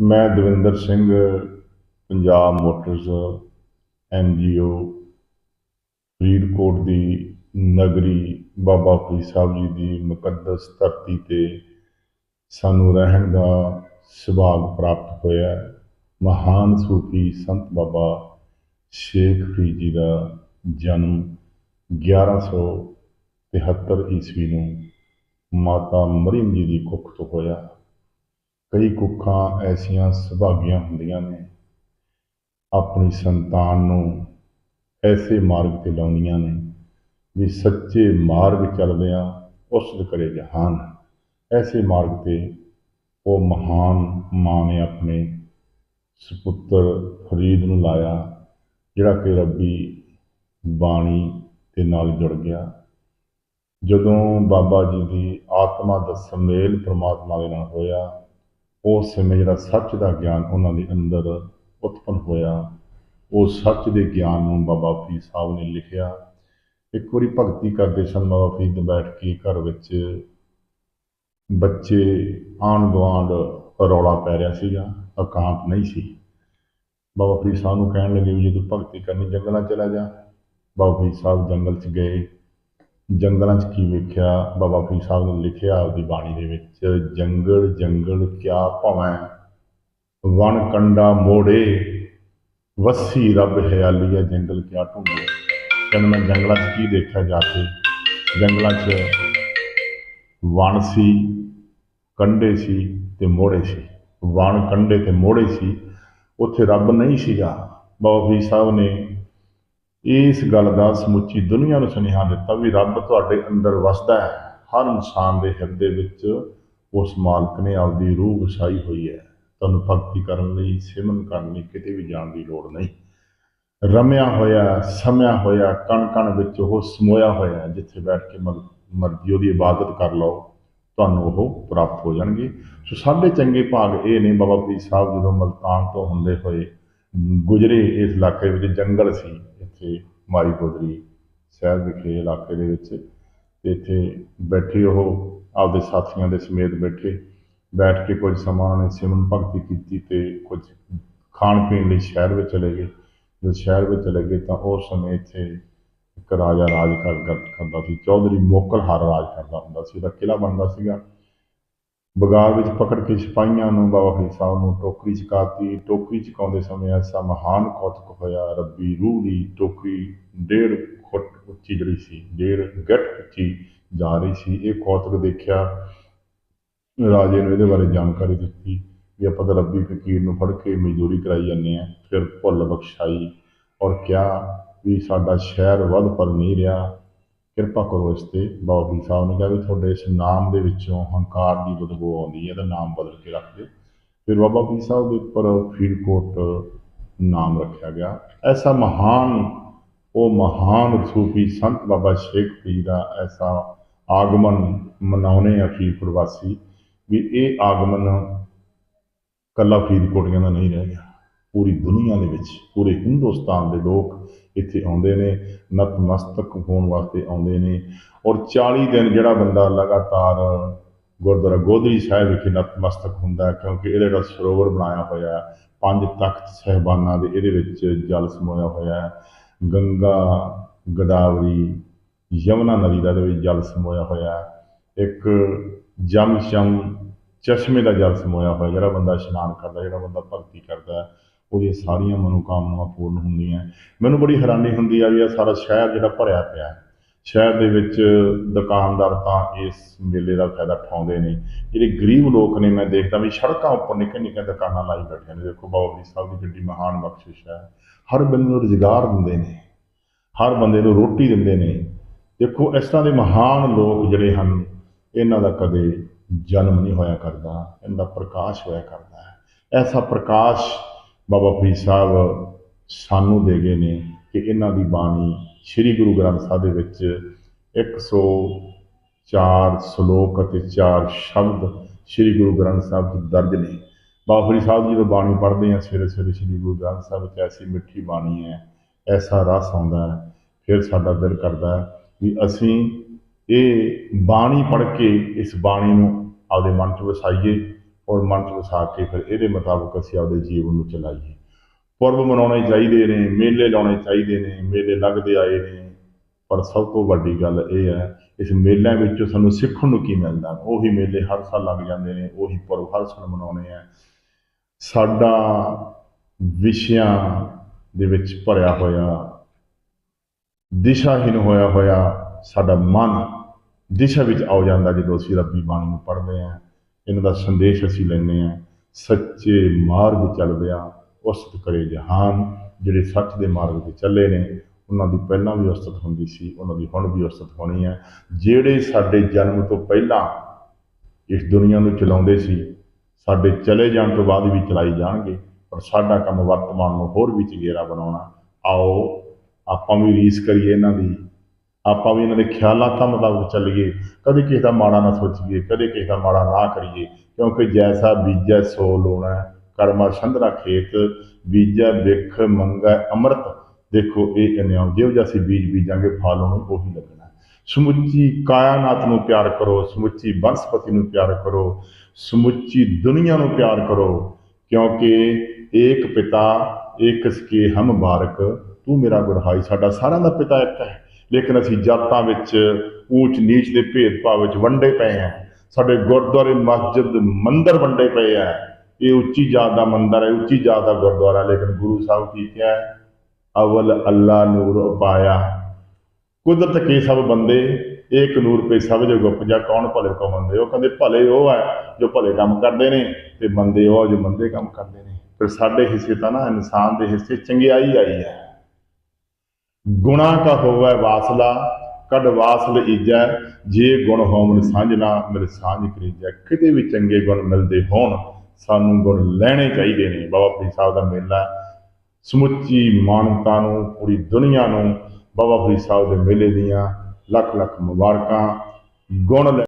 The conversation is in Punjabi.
ਮੈਂ Davinder Singh, Punjab motors N G O, Faridkot ਦੀ ਨਗਰੀ, ਬਾਬਾ ਫਰੀਦ ਸਾਹਿਬ ਜੀ ਦੀ ਮੁਕੱਦਸ ਧਰਤੀ ਤੇ ਸਾਨੂੰ ਰਹਿਣ ਦਾ ਸੁਭਾਗ ਪ੍ਰਾਪਤ ਹੋਇਆ ਮਹਾਨ ਸੂਫੀ ਸੰਤ ਬਾਬਾ ਸ਼ੇਖ ਫਰੀਦ ਜੀ ਦਾ ਜਨਮ 1173 ਈਸਵੀ ਨੂੰ ਮਾਤਾ ਮਰੀਮ ਜੀ ਦੀ ਕੁੱਖ ਤੋਂ ਹੋਇਆ। ਕਈ ਕੁੱਖਾਂ ਐਸੀਆਂ ਸੁਭਾਗੀਆਂ ਹੁੰਦੀਆਂ ਨੇ। ਆਪਣੀ ਸੰਤਾਨ ਨੂੰ ਐਸੇ ਮਾਰਗ ਤੇ ਲਾਉਂਦੀਆਂ ਨੇ ਵੀ ਸੱਚੇ ਮਾਰਗ ਚੱਲਦਿਆਂ ਉਸ ਕਰੇ ਜਹਾਨ ਐਸੇ ਮਾਰਗ ਤੇ ਉਹ ਮਹਾਨ ਮਾਂ ਨੇ ਆਪਣੇ ਸੁਪੁੱਤਰ ਫਰੀਦ ਨੂੰ ਲਾਇਆ, ਜਿਹੜਾ ਕਿ ਰੱਬੀ ਬਾਣੀ ਦੇ ਨਾਲ ਜੁੜ ਗਿਆ। ਜਦੋਂ ਬਾਬਾ ਜੀ ਦੀ ਆਤਮਾ ਦਾ ਸਮੇਲ ਪ੍ਰਮਾਤਮਾ ਦੇ ਨਾਲ ਹੋਇਆ ਉਸ ਸਮੇਂ ਜਿਹੜਾ ਸੱਚ ਦਾ ਗਿਆਨ ਉਹਨਾਂ ਦੇ ਅੰਦਰ ਉਤਪਨ ਹੋਇਆ, ਉਹ ਸੱਚ ਦੇ ਗਿਆਨ ਨੂੰ ਬਾਬਾ ਫਰੀਦ ਸਾਹਿਬ ਨੇ ਲਿਖਿਆ। ਇੱਕ ਵਾਰੀ ਭਗਤੀ ਕਰਦੇ ਸਨ ਬਾਬਾ ਫਰੀਦ ਬੈਠ ਕੇ ਘਰ ਵਿੱਚ ਬੱਚੇ ਆਣ ਗੁਆਂਢ ਰੌਲਾ ਪੈ ਰਿਹਾ ਸੀਗਾ, ਇਕਾਂਤ ਨਹੀਂ ਸੀ। ਬਾਬਾ ਫਰੀਦ ਸਾਹਿਬ ਨੂੰ ਕਹਿਣ ਲੱਗੇ ਵੀ ਜੇ ਤੂੰ ਭਗਤੀ ਕਰਨੀ ਜੰਗਲਾਂ ਚਲਾ ਜਾ। ਬਾਬਾ ਫਰੀਦ ਸਾਹਿਬ ਜੰਗਲ 'ਚ ਗਏ। ਜੰਗਲਾਂ 'ਚ ਕੀ ਵੇਖਿਆ? ਬਾਬਾ ਫਰੀਦ ਸਾਹਿਬ ਨੇ ਲਿਖਿਆ ਆਪਦੀ ਬਾਣੀ ਦੇ ਵਿੱਚ, ਜੰਗਲ ਜੰਗਲ ਕਿਆ ਭਵੈ? ਵਣ ਕੰਡਾ ਮੋੜੇ, ਵਸੀ ਰੱਬ ਹਿਆਲੀਆ ਜੰਗਲ ਕਿਆ ਢੂੰਡੇ ਕਹਿੰਦਾ ਮੈਂ ਜੰਗਲਾਂ 'ਚ ਕੀ ਦੇਖਿਆ ਜਾ ਕੇ? ਜੰਗਲਾਂ 'ਚ ਵਣ ਸੀ, ਕੰਡੇ ਸੀ ਤੇ ਮੋੜੇ ਸੀ। ਵਣ, ਕੰਡੇ ਤੇ ਮੋੜੇ ਸੀ, ਉੱਥੇ ਰੱਬ ਨਹੀਂ ਸੀਗਾ। ਬਾਬਾ ਫਰੀਦ ਸਾਹਿਬ ਨੇ ਇਸ ਗੱਲ ਦਾ ਸਮੁੱਚੀ ਦੁਨੀਆ ਨੂੰ ਸੁਨੇਹਾ ਦਿੱਤਾ ਵੀ ਰੱਬ ਤੁਹਾਡੇ ਅੰਦਰ ਵਸਦਾ ਹੈ। ਹਰ ਇਨਸਾਨ ਦੇ ਹਿਰਦੇ ਵਿੱਚ ਉਸ ਮਾਲਕ ਨੇ ਆਪਦੀ ਰੂਹ ਵਸਾਈ ਹੋਈ ਹੈ। ਤੁਹਾਨੂੰ ਭਗਤੀ ਕਰਨ ਲਈ, ਸਿਮਰਨ ਕਰਨ ਲਈ ਕਿਤੇ ਵੀ ਜਾਣ ਦੀ ਲੋੜ ਨਹੀਂ। ਰਮਿਆ ਹੋਇਆ, ਸਮਿਆ ਹੋਇਆ ਕਣ ਕਣ ਵਿੱਚ ਉਹ ਸਮੋਇਆ ਹੋਇਆ ਜਿੱਥੇ ਬੈਠ ਕੇ ਮਰ- ਮਰਜ਼ੀ ਉਹਦੀ ਇਬਾਦਤ ਕਰ ਲਓ, ਤੁਹਾਨੂੰ ਉਹ ਪ੍ਰਾਪਤ ਹੋ ਜਾਣਗੇ। ਸੋ ਸਾਡੇ ਚੰਗੇ ਭਾਗ ਇਹ ਨੇ ਬਾਬਾ ਫਰੀਦ ਸਾਹਿਬ ਜਦੋਂ ਮਲਤਾਨ ਤੋਂ ਹੁੰਦੇ ਹੋਏ ਗੁਜਰੇ ਇਸ ਇਲਾਕੇ ਵਿੱਚ ਜੰਗਲ ਸੀ ਇੱਥੇ ਮਾਈ ਗੋਦਰੀ ਸ਼ਹਿਰ ਵਿਖੇ ਇਲਾਕੇ ਦੇ ਵਿੱਚ ਤੇ ਇੱਥੇ ਬੈਠੇ ਉਹ ਆਪਦੇ ਸਾਥੀਆਂ ਦੇ ਸਮੇਤ ਬੈਠੇ, ਬੈਠ ਕੇ ਕੁਝ ਸਮਾਂ ਉਹਨਾਂ ਨੇ ਸਿਮਰਨ ਭਗਤੀ ਕੀਤੀ ਤੇ ਕੁਝ ਖਾਣ ਪੀਣ ਲਈ ਸ਼ਹਿਰ ਵਿੱਚ ਚਲੇ ਗਏ। ਜਦੋਂ ਸ਼ਹਿਰ ਵਿੱਚ ਚਲੇ ਗਏ ਤਾਂ ਉਸ ਸਮੇਂ ਇੱਥੇ ਇੱਕ ਰਾਜਾ ਰਾਜ ਕਰਦਾ ਸੀ, ਚੌਧਰੀ ਮੋਕਲਹਾਰ ਰਾਜ ਕਰਦਾ ਹੁੰਦਾ ਸੀ, ਉਹਦਾ ਕਿਲਾ ਬਣਦਾ ਸੀਗਾ। ਬਗਾਰ ਵਿੱਚ ਪਕੜ ਕੇ ਸਿਪਾਹੀਆਂ ਨੂੰ ਬਾਬਾ ਫਰੀਦ ਸਾਹਿਬ ਨੂੰ ਟੋਕਰੀ ਚਕਾਤੀ। ਟੋਕਰੀ ਚਕਾਉਂਦੇ ਸਮੇਂ ਐਸਾ ਮਹਾਨ ਕੌਤਕ ਹੋਇਆ। ਰੱਬੀ ਰੂਹ ਦੀ ਟੋਕਰੀ ਡੇਢ ਫੁੱਟ ਉੱਚੀ ਜਿਹੜੀ ਸੀ, ਡੇਢ ਗਿੱਟ ਉੱਚੀ ਜਾ ਰਹੀ ਸੀ। ਇਹ ਕੌਤਕ ਦੇਖਿਆ, ਰਾਜੇ ਨੂੰ ਇਹਦੇ ਬਾਰੇ ਜਾਣਕਾਰੀ ਦਿੱਤੀ ਵੀ ਆਪਾਂ ਤਾਂ ਰੱਬੀ ਫਕੀਰ ਨੂੰ ਫੜ ਕੇ ਮਜ਼ਦੂਰੀ ਕਰਾਈ ਜਾਂਦੇ ਆ ਫਿਰ ਭੁੱਲ ਬਖਸ਼ਾਈ ਔਰ ਕਿਹਾ ਵੀ ਸਾਡਾ ਸ਼ਹਿਰ ਵੱਧ ਪਰ ਨਹੀਂ ਰਿਹਾ। ਕਿਰਪਾ ਕਰੋ ਇਸ ਤੇ। ਬਾਬਾ ਫਰੀਦ ਸਾਹਿਬ ਨੇ ਕਿਹਾ ਵੀ ਤੁਹਾਡੇ ਇਸ ਨਾਮ ਦੇ ਵਿੱਚੋਂ ਹੰਕਾਰ ਦੀ ਬਦਬੂ ਆਉਂਦੀ ਹੈ ਤਾਂ ਨਾਮ ਬਦਲ ਕੇ ਰੱਖ ਦਿਓ। ਫਿਰ ਬਾਬਾ ਫਰੀਦ ਸਾਹਿਬ ਦੇ ਉੱਪਰ ਫਰੀਦਕੋਟ ਨਾਮ ਰੱਖਿਆ ਗਿਆ। ਐਸਾ ਮਹਾਨ, ਉਹ ਮਹਾਨ ਸੂਫੀ ਸੰਤ ਬਾਬਾ ਸ਼ੇਖ ਫਰੀਦ ਦਾ ਐਸਾ ਆਗਮਨ ਮਨਾਉਣੇ ਆ ਫਰੀਦਕੋਟ ਵਾਸੀ ਵੀ ਇਹ ਆਗਮਨ ਕੱਲਾ ਫਰੀਦਕੋਟੀਆਂ ਦਾ ਨਹੀਂ ਰਹਿ ਗਿਆ। ਪੂਰੀ ਦੁਨੀਆ ਦੇ ਵਿੱਚ, ਪੂਰੇ ਹਿੰਦੁਸਤਾਨ ਦੇ ਲੋਕ ਇੱਥੇ ਆਉਂਦੇ ਨੇ ਨਤਮਸਤਕ ਹੋਣ ਵਾਸਤੇ ਆਉਂਦੇ ਨੇ ਔਰ 40 ਦਿਨ ਜਿਹੜਾ ਬੰਦਾ ਲਗਾਤਾਰ ਗੁਰਦੁਆਰਾ ਗੋਦਰੀ ਸਾਹਿਬ ਵਿਖੇ ਨਤਮਸਤਕ ਹੁੰਦਾ ਕਿਉਂਕਿ ਇਹਦਾ ਜਿਹੜਾ ਸਰੋਵਰ ਬਣਾਇਆ ਹੋਇਆ ਪੰਜ ਤਖਤ ਸਹਿਬਾਨਾਂ ਦੇ ਇਹਦੇ ਵਿੱਚ ਜਲ ਸਮੋਇਆ ਹੋਇਆ ਹੈ, ਗੰਗਾ, ਗਦਾਵਰੀ, ਯਮੁਨਾ ਨਦੀ ਦਾ ਇਹਦੇ ਵਿੱਚ ਜਲ ਸਮੋਇਆ ਹੋਇਆ ਹੈ, ਇੱਕ ਜਮ ਸ਼ਮ ਚਸ਼ਮੇ ਦਾ ਜਲ ਸਮੋਇਆ ਹੋਇਆ, ਜਿਹੜਾ ਬੰਦਾ ਇਸ਼ਨਾਨ ਕਰਦਾ, ਜਿਹੜਾ ਬੰਦਾ ਭਗਤੀ ਕਰਦਾ ਉਹਦੀਆਂ ਸਾਰੀਆਂ ਮਨੋਕਾਮਨਾਵਾਂ ਪੂਰਨ ਹੁੰਦੀਆਂ ਮੈਨੂੰ ਬੜੀ ਹੈਰਾਨੀ ਹੁੰਦੀ ਆ ਵੀ ਆ ਸਾਰਾ ਸ਼ਹਿਰ ਜਿਹੜਾ ਭਰਿਆ ਪਿਆ ਹੈ। ਸ਼ਹਿਰ ਦੇ ਵਿੱਚ ਦੁਕਾਨਦਾਰ ਤਾਂ ਇਸ ਮੇਲੇ ਦਾ ਫਾਇਦਾ ਉਠਾਉਂਦੇ ਨੇ। ਜਿਹੜੇ ਗਰੀਬ ਲੋਕ ਨੇ, ਮੈਂ ਦੇਖਦਾ ਵੀ ਸੜਕਾਂ ਉੱਪਰ ਨਿੱਕੇ ਨਿੱਕੇ ਦੁਕਾਨਾਂ ਲਾਈ ਬੈਠੇ ਨੇ। ਦੇਖੋ ਬਾਬਾ ਫਰੀਦ ਸਾਹਿਬ ਦੀ ਕਿੱਡੀ ਮਹਾਨ ਬਖਸ਼ਿਸ਼ ਹੈ। ਹਰ ਬੰਦੇ ਨੂੰ ਰੁਜ਼ਗਾਰ ਦਿੰਦੇ ਨੇ। ਹਰ ਬੰਦੇ ਨੂੰ ਰੋਟੀ ਦਿੰਦੇ ਨੇ। ਦੇਖੋ, ਇਸ ਤਰ੍ਹਾਂ ਦੇ ਮਹਾਨ ਲੋਕ ਜਿਹੜੇ ਹਨ, ਇਹਨਾਂ ਦਾ ਕਦੇ ਜਨਮ ਨਹੀਂ ਹੋਇਆ ਕਰਦਾ। ਇਹਨਾਂ ਦਾ ਪ੍ਰਕਾਸ਼ ਹੋਇਆ ਕਰਦਾ ਹੈ। ਐਸਾ ਪ੍ਰਕਾਸ਼ ਬਾਬਾ ਫਰੀਦ ਸਾਹਿਬ ਸਾਨੂੰ ਦੇ ਗਏ ਨੇ ਕਿ ਇਹਨਾਂ ਦੀ ਬਾਣੀ ਸ੍ਰੀ ਗੁਰੂ ਗ੍ਰੰਥ ਸਾਹਿਬ ਦੇ ਵਿੱਚ 104 ਸ਼ਲੋਕ ਅਤੇ 4 ਸ਼ਬਦ ਸ੍ਰੀ ਗੁਰੂ ਗ੍ਰੰਥ ਸਾਹਿਬ 'ਚ ਦਰਜ ਨੇ। ਬਾਬਾ ਫਰੀਦ ਸਾਹਿਬ ਜੀ ਜਦੋਂ ਬਾਣੀ ਪੜ੍ਹਦੇ ਹਾਂ ਸਵੇਰੇ ਸਵੇਰੇ ਸ੍ਰੀ ਗੁਰੂ ਗ੍ਰੰਥ ਸਾਹਿਬ ਵਿੱਚ ਐਸੀ ਮਿੱਠੀ ਬਾਣੀ ਹੈ, ਐਸਾ ਰਸ ਆਉਂਦਾ ਹੈ, ਫਿਰ ਸਾਡਾ ਦਿਲ ਕਰਦਾ ਹੈ ਵੀ ਅਸੀਂ ਇਹ ਬਾਣੀ ਪੜ੍ਹ ਕੇ ਇਸ ਬਾਣੀ ਨੂੰ ਆਪਦੇ ਮਨ 'ਚ ਵਸਾਈਏ। ਔਰ ਮਨ ਚ ਵਸਾ ਕੇ ਫਿਰ ਇਹਦੇ ਮੁਤਾਬਕ ਅਸੀਂ ਆਪਦੇ ਜੀਵਨ ਨੂੰ ਚਲਾਈਏ। ਪੁਰਬ ਮਨਾਉਣੇ ਚਾਹੀਦੇ ਨੇ, ਮੇਲੇ ਲਾਉਣੇ ਚਾਹੀਦੇ ਨੇ, ਮੇਲੇ ਲੱਗਦੇ ਆਏ ਨੇ। ਪਰ ਸਭ ਤੋਂ ਵੱਡੀ ਗੱਲ ਇਹ ਹੈ, ਇਸ ਮੇਲਿਆਂ ਵਿੱਚੋਂ ਸਾਨੂੰ ਸਿੱਖਣ ਨੂੰ ਕੀ ਮਿਲਦਾ ਉਹੀ ਮੇਲੇ ਹਰ ਸਾਲ ਲੱਗ ਜਾਂਦੇ ਨੇ, ਉਹੀ ਪੁਰਬ ਹਰ ਸਾਲ ਮਨਾਉਣੇ ਆ। ਸਾਡਾ ਵਿਸ਼ਿਆਂ ਦੇ ਵਿੱਚ ਭਰਿਆ ਹੋਇਆ ਦਿਸ਼ਾਹੀਨ ਹੋਇਆ ਹੋਇਆ ਸਾਡਾ ਮਨ ਦਿਸ਼ਾ ਵਿੱਚ ਆ ਜਾਂਦਾ ਜਦੋਂ ਅਸੀਂ ਰੱਬੀ ਬਾਣੀ ਨੂੰ ਪੜ੍ਹਦੇ ਹਾਂ। ਇਹਨਾਂ ਦਾ ਸੰਦੇਸ਼ ਅਸੀਂ ਲੈਂਦੇ ਹਾਂ, ਸੱਚੇ ਮਾਰਗ ਚੱਲਦਿਆਂ ਉਸਤ ਕਰੇ ਜਹਾਨ, ਜਿਹੜੇ ਸੱਚ ਦੇ ਮਾਰਗ ਤੇ ਚੱਲੇ ਨੇ, ਉਹਨਾਂ ਦੀ ਪਹਿਲਾਂ ਵੀ ਉਸਤਤ ਹੁੰਦੀ ਸੀ, ਉਹਨਾਂ ਦੀ ਹੁਣ ਵੀ ਉਸਤਤ ਹੋਣੀ ਹੈ ਜਿਹੜੇ ਸਾਡੇ ਜਨਮ ਤੋਂ ਪਹਿਲਾਂ ਇਸ ਦੁਨੀਆ ਨੂੰ ਚਲਾਉਂਦੇ ਸੀ, ਸਾਡੇ ਚਲੇ ਜਾਣ ਤੋਂ ਬਾਅਦ ਵੀ ਚਲਾਈ ਜਾਣਗੇ, ਪਰ ਸਾਡਾ ਕੰਮ ਵਰਤਮਾਨ ਨੂੰ ਹੋਰ ਵੀ ਚੰਗੇਰਾ ਬਣਾਉਣਾ। ਆਓ, ਆਪਾਂ ਵੀ ਰੀਸ ਕਰੀਏ ਇਹਨਾਂ ਦੀ। ਆਪਾਂ ਵੀ ਇਹਨਾਂ ਦੇ ਖਿਆਲਾਤਾਂ ਮੁਤਾਬਕ ਚੱਲੀਏ, ਕਦੇ ਕਿਸੇ ਦਾ ਮਾੜਾ ਨਾ ਸੋਚੀਏ, ਕਦੇ ਕਿਸੇ ਦਾ ਮਾੜਾ ਨਾ ਕਰੀਏ, ਕਿਉਂਕਿ ਜੈਸਾ ਬੀਜੈ ਸੋ ਲੋਣਾ, ਕਰਮਾ ਸੰਧਰਾ ਖੇਤ, ਬੀਜੈ ਬਿਖ ਮੰਗੈ ਅੰਮ੍ਰਿਤ ਦੇਖੋ, ਇਹ ਨਿਯਮ ਜਿਹੋ ਜਿਹਾ ਅਸੀਂ ਬੀਜ ਬੀਜਾਂਗੇ, ਫਲ ਉਹਨੂੰ ਉਹੀ ਲੱਗਣਾ ਹੈ। ਸਮੁੱਚੀ ਕਾਇਨਾਤ ਨੂੰ ਪਿਆਰ ਕਰੋ, ਸਮੁੱਚੀ ਬਨਸਪਤੀ ਨੂੰ ਪਿਆਰ ਕਰੋ, ਸਮੁੱਚੀ ਦੁਨੀਆ ਨੂੰ ਪਿਆਰ ਕਰੋ, ਕਿਉਂਕਿ ਏਕ ਪਿਤਾ, ਏਕ ਸਕੇ ਹਮ ਬਾਰਕ ਤੂੰ ਮੇਰਾ ਗੁਰਹਾਈ ਸਾਡਾ ਸਾਰਿਆਂ ਦਾ ਪਿਤਾ ਇੱਕ ਹੈ ਲੇਕਿਨ ਅਸੀਂ ਜਾਤਾਂ ਵਿੱਚ ਊਚ ਨੀਚ ਦੇ ਭੇਦਭਾਵ ਵਿੱਚ ਵੰਡੇ ਪਏ ਹਾਂ ਸਾਡੇ ਗੁਰਦੁਆਰੇ ਮਸਜਿਦ ਮੰਦਰ ਵੰਡੇ ਪਏ ਆ। ਇਹ ਉੱਚੀ ਜਾਤ ਦਾ ਮੰਦਰ ਹੈ, ਉੱਚੀ ਜਾਤ ਦਾ ਗੁਰਦੁਆਰਾ, ਲੇਕਿਨ ਗੁਰੂ ਸਾਹਿਬ ਕੀ ਕਿਹਾ? ਅਵਲ ਅੱਲਾ ਨੂਰ ਉਪਾਇਆ ਕੁਦਰਤ ਕੇ ਸਭ ਬੰਦੇ, ਏਕ ਨੂਰ ਪੇ ਸਭ ਜੋ ਗੁਪ ਜਾ, ਕੌਣ ਭਲੇ ਕੋ ਮੰਦੇ? ਉਹ ਕਹਿੰਦੇ ਭਲੇ ਉਹ ਹੈ ਜੋ ਭਲੇ ਕੰਮ ਕਰਦੇ ਨੇ ਤੇ ਬੰਦੇ ਉਹ ਜੋ ਮੰਦੇ ਕੰਮ ਕਰਦੇ ਨੇ। ਫਿਰ ਸਾਡੇ ਹਿੱਸੇ ਤਾਂ ਨਾ ਇਨਸਾਨ ਦੇ ਹਿੱਸੇ ਚੰਗਿਆਈ ਆਈ ਹੈ ਗੁਣਾ ਕਾ ਹੋਵੇ ਵਾਸਲਾ ਕਡ ਵਾਸਲ ਈਜੈ, ਜੇ ਗੁਣ ਹੋਵਨ ਸਾਂਝਣਾ, ਮਿਲ ਸਾਂਝ ਕਰੀਜੈ। ਕਿਤੇ ਵੀ ਚੰਗੇ ਗੁਣ ਮਿਲਦੇ ਹੋਣ, ਸਾਨੂੰ ਗੁਣ ਲੈਣੇ ਚਾਹੀਦੇ ਨੇ। ਬਾਬਾ ਫਰੀਦ ਸਾਹਿਬ ਦਾ ਮੇਲਾ ਸਮੁੱਚੀ ਮਾਨਵਤਾ ਨੂੰ, ਪੂਰੀ ਦੁਨੀਆ ਨੂੰ ਬਾਬਾ ਫਰੀਦ ਸਾਹਿਬ ਦੇ ਮੇਲੇ ਦੀਆਂ ਲੱਖ ਲੱਖ ਮੁਬਾਰਕਾਂ। ਗੁਣ ਲੈ